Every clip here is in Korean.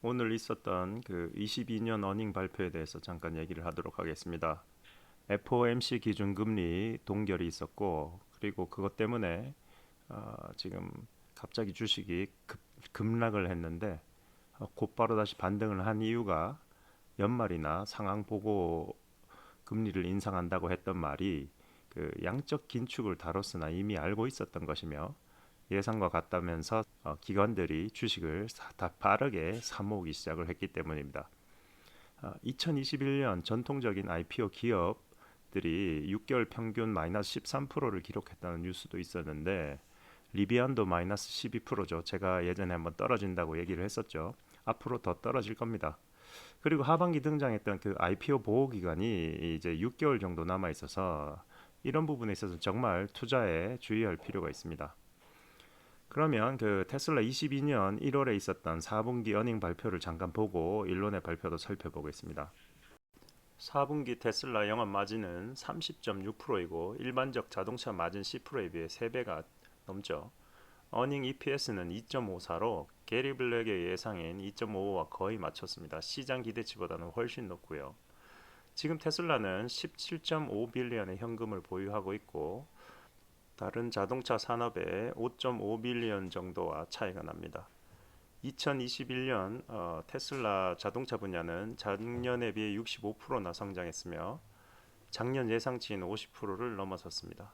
오늘 있었던 그 22년 어닝 발표에 대해서 잠깐 얘기를 하도록 하겠습니다. FOMC 기준 금리 동결이 있었고 그리고 그것 때문에 어, 지금 갑자기 주식이 급, 급락을 했는데 어, 곧바로 다시 반등을 한 이유가 연말이나 상황 보고 금리를 인상한다고 했던 말이 그 양적 긴축을 다뤘으나 이미 알고 있었던 것이며 예상과 같다면서 어, 기관들이 주식을 사, 다 빠르게 사모으기 시작을 했기 때문입니다. 어, 2021년 전통적인 IPO 기업들이 6개월 평균 마이너스 13%를 기록했다는 뉴스도 있었는데 리비안도 마이너스 12%죠. 제가 예전에 한번 떨어진다고 얘기를 했었죠. 앞으로 더 떨어질 겁니다. 그리고 하반기 등장했던 그 IPO 보호 기간이 이제 6개월 정도 남아 있어서 이런 부분에 있어서 정말 투자에 주의할 필요가 있습니다. 그러면 그 테슬라 22년 1월에 있었던 4분기 어닝 발표를 잠깐 보고 일론의 발표도 살펴보겠습니다. 4분기 테슬라 영업 마진은 30.6%이고 일반적 자동차 마진 10%에 비해 3배가 넘죠. 어닝 EPS는 2.54로 게리 블랙의 예상인 2.55와 거의 맞췄습니다. 시장 기대치보다는 훨씬 높고요. 지금 테슬라는 17.5 빌리언의 현금을 보유하고 있고 다른 자동차 산업의 5.5 빌리언 정도와 차이가 납니다. 2021년 어, 테슬라 자동차 분야는 작년에 비해 65%나 성장했으며 작년 예상치인 50%를 넘어섰습니다.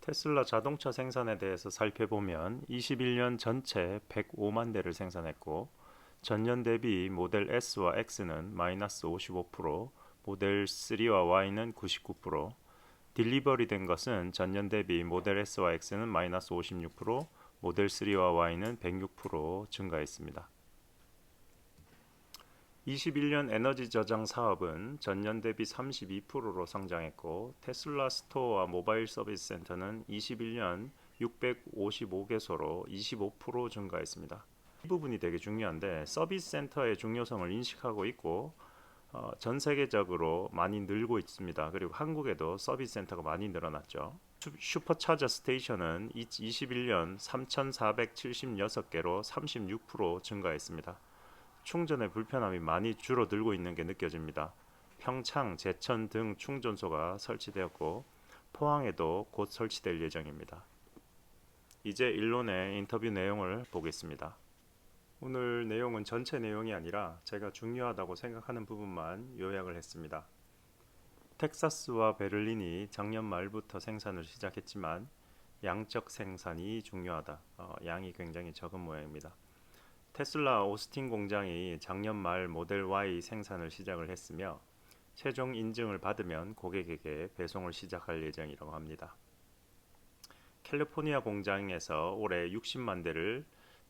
테슬라 자동차 생산에 대해서 살펴보면 21년 전체 105만 대를 생산했고 전년 대비 모델 S와 X는 마이너스 55%, 모델 3와 Y는 99%, 딜리버리 된 것은 전년 대비 모델 S와 X는 마이너스 56%, 모델 3와 Y는 106% 증가했습니다. 21년 에너지 저장 사업은 전년 대비 32%로 성장했고 테슬라 스토어와 모바일 서비스 센터는 21년 655개소로 25% 증가했습니다. 이 부분이 되게 중요한데 서비스 센터의 중요성을 인식하고 있고 어, 전 세계적으로 많이 늘고 있습니다. 그리고 한국에도 서비스 센터가 많이 늘어났죠. 슈퍼차저 스테이션은 21년 3,476개로 36% 증가했습니다. 충전의 불편함이 많이 줄어들고 있는 게 느껴집니다. 평창, 제천 등 충전소가 설치되었고 포항에도 곧 설치될 예정입니다. 이제 일론의 인터뷰 내용을 보겠습니다. 오늘 내용은 전체 내용이 아니라 제가 중요하다고 생각하는 부분만 요약을 했습니다. 텍사스와 베를린이 작년 말부터 생산을 시작했지만 양적 생산이 중요하다. 어, 양이 굉장히 적은 모양입니다. 테슬라 오스틴 공장이 작년 말 모델 Y 생산을 시작을 했으며 최종 인증을 받으면 고객에게 배송을 시작할 예정이라고 합니다. 캘리포니아 공장에서 올해 60만 대를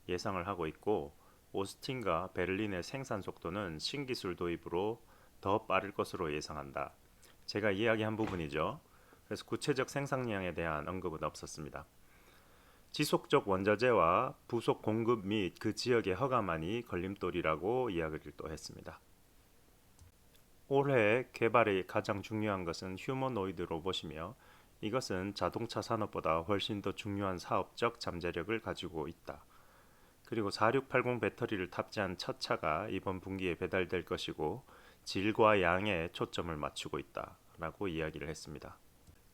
예상을 하고 있고 오스틴과 베를린의 생산 속도는 신기술 도입으로 더 빠를 것으로 예상한다. 제가 이야기한 부분이죠. 그래서 구체적 생산량에 대한 언급은 없었습니다. 지속적 원자재와 부속 공급 및 그 지역의 허가만이 걸림돌이라고 이야기를 또 했습니다. 올해 개발의 가장 중요한 것은 휴머노이드 로봇이며 이것은 자동차 산업보다 훨씬 더 중요한 사업적 잠재력을 가지고 있다. 그리고 4680 배터리를 탑재한 첫 차가 이번 분기에 배달될 것이고 질과 양에 초점을 맞추고 있다라고 이야기를 했습니다.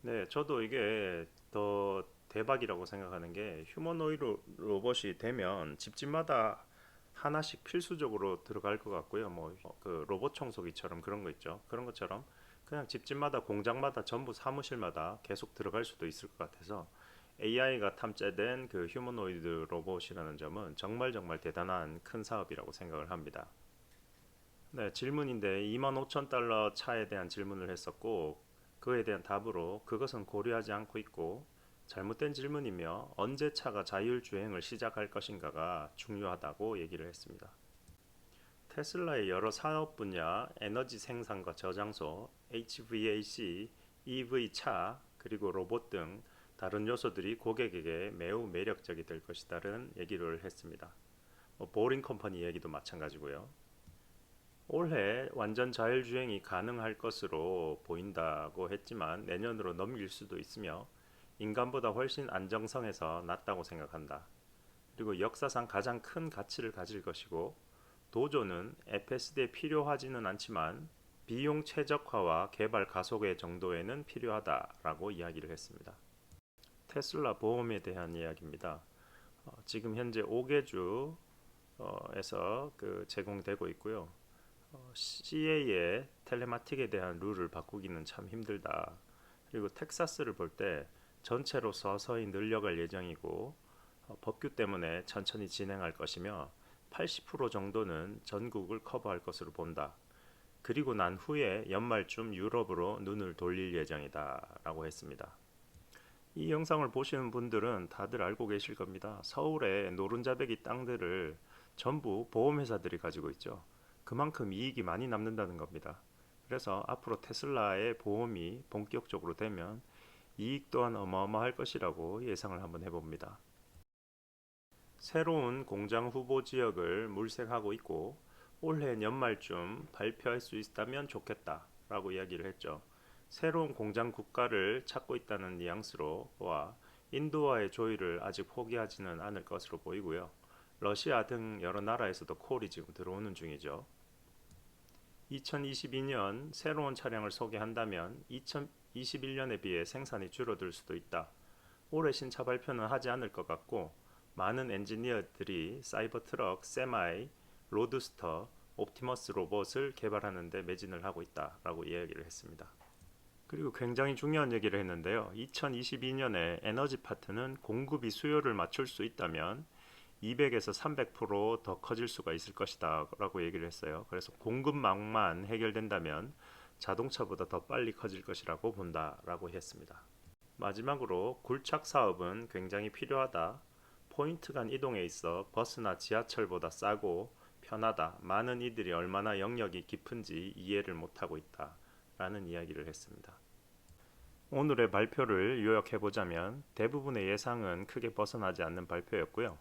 네, 저도 이게 더 대박이라고 생각하는 게 휴머노이드 로봇이 되면 집집마다 하나씩 필수적으로 들어갈 것 같고요. 뭐 그 로봇 청소기처럼 그런 거 있죠. 그런 것처럼 그냥 집집마다 공장마다 전부 사무실마다 계속 들어갈 수도 있을 것 같아서 AI가 탑재된 그 휴머노이드 로봇이라는 점은 정말 정말 대단한 큰 사업이라고 생각을 합니다. 네, 질문인데 2만 5천 달러 차에 대한 질문을 했었고 그에 대한 답으로 그것은 고려하지 않고 있고 잘못된 질문이며 언제 차가 자율주행을 시작할 것인가가 중요하다고 얘기를 했습니다. 테슬라의 여러 산업 분야, 에너지 생산과 저장소, HVAC, EV 차, 그리고 로봇 등 다른 요소들이 고객에게 매우 매력적이 될 것이다라는 얘기를 했습니다. 뭐 보링 컴퍼니 얘기도 마찬가지고요. 올해 완전 자율주행이 가능할 것으로 보인다고 했지만 내년으로 넘길 수도 있으며 인간보다 훨씬 안정성에서 낮다고 생각한다. 그리고 역사상 가장 큰 가치를 가질 것이고 도조는 FSD에 필요하지는 않지만 비용 최적화와 개발 가속의 정도에는 필요하다라고 이야기를 했습니다. 테슬라 보험에 대한 이야기입니다. 어, 지금 현재 5개 주에서 그 제공되고 있고요. 어, CA의 텔레마틱에 대한 룰을 바꾸기는 참 힘들다. 그리고 텍사스를 볼 때 전체로 서서히 늘려갈 예정이고 어, 법규 때문에 천천히 진행할 것이며 80% 정도는 전국을 커버할 것으로 본다. 그리고 난 후에 연말쯤 유럽으로 눈을 돌릴 예정이다 라고 했습니다. 이 영상을 보시는 분들은 다들 알고 계실 겁니다. 서울의 노른자배기 땅들을 전부 보험회사들이 가지고 있죠. 그만큼 이익이 많이 남는다는 겁니다. 그래서 앞으로 테슬라의 보험이 본격적으로 되면 이익 또한 어마어마할 것이라고 예상을 한번 해봅니다. 새로운 공장 후보 지역을 물색하고 있고 올해 연말쯤 발표할 수 있다면 좋겠다라고 이야기를 했죠. 새로운 공장 국가를 찾고 있다는 뉘앙스로 와 인도와의 조율을 아직 포기하지는 않을 것으로 보이고요. 러시아 등 여러 나라에서도 콜이 지금 들어오는 중이죠. 2022년 새로운 차량을 소개한다면 2021년에 비해 생산이 줄어들 수도 있다. 올해 신차 발표는 하지 않을 것 같고 많은 엔지니어들이 사이버 트럭, 세마이, 로드스터, 옵티머스 로봇을 개발하는 데 매진을 하고 있다라고 이야기를 했습니다. 그리고 굉장히 중요한 얘기를 했는데요. 2022년에 에너지 파트는 공급이 수요를 맞출 수 있다면 200에서 300%더 커질 수가 있을 것이다 라고 얘기를 했어요. 그래서 공급망만 해결된다면 자동차보다 더 빨리 커질 것이라고 본다 라고 했습니다. 마지막으로 굴착 사업은 굉장히 필요하다. 포인트 간 이동에 있어 버스나 지하철보다 싸고 편하다. 많은 이들이 얼마나 영역이 깊은지 이해를 못하고 있다. 라는 이야기를 했습니다. 오늘의 발표를 요약해 보자면 대부분의 예상은 크게 벗어나지 않는 발표였고요.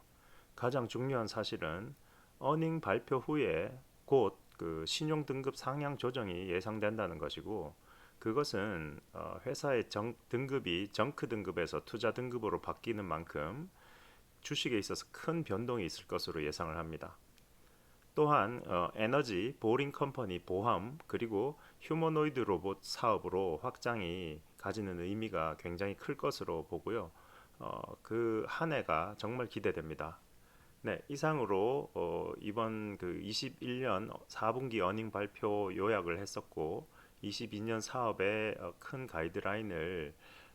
가장 중요한 사실은 어닝 발표 후에 곧 그 신용 등급 상향 조정이 예상된다는 것이고 그것은 어, 회사의 정, 등급이 정크 등급에서 투자 등급으로 바뀌는 만큼 주식에 있어서 큰 변동이 있을 것으로 예상을 합니다. 또한 어, 에너지, 보링 컴퍼니, 보험 그리고 휴머노이드 로봇 사업으로 확장이 가지는 의미가 굉장히 클 것으로 보고요. 어, 그 한 해가 정말 기대됩니다. 네, 이상으로 어, 이번 그 21년 4분기 어닝 발표 요약을 했었고 22년 사업의 어, 큰 가이드라인을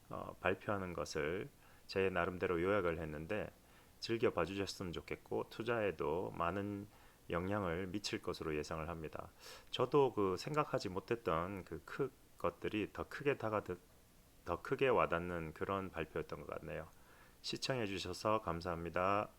어, 발표하는 것을 제 나름대로 요약을 했는데 즐겨 봐주셨으면 좋겠고 투자에도 많은 영향을 미칠 것으로 예상을 합니다. 저도 그 생각하지 못했던 그 크, 것들이 더 크게 다가 더 크게 와닿는 그런 발표였던 것 같네요. 시청해 주셔서 감사합니다.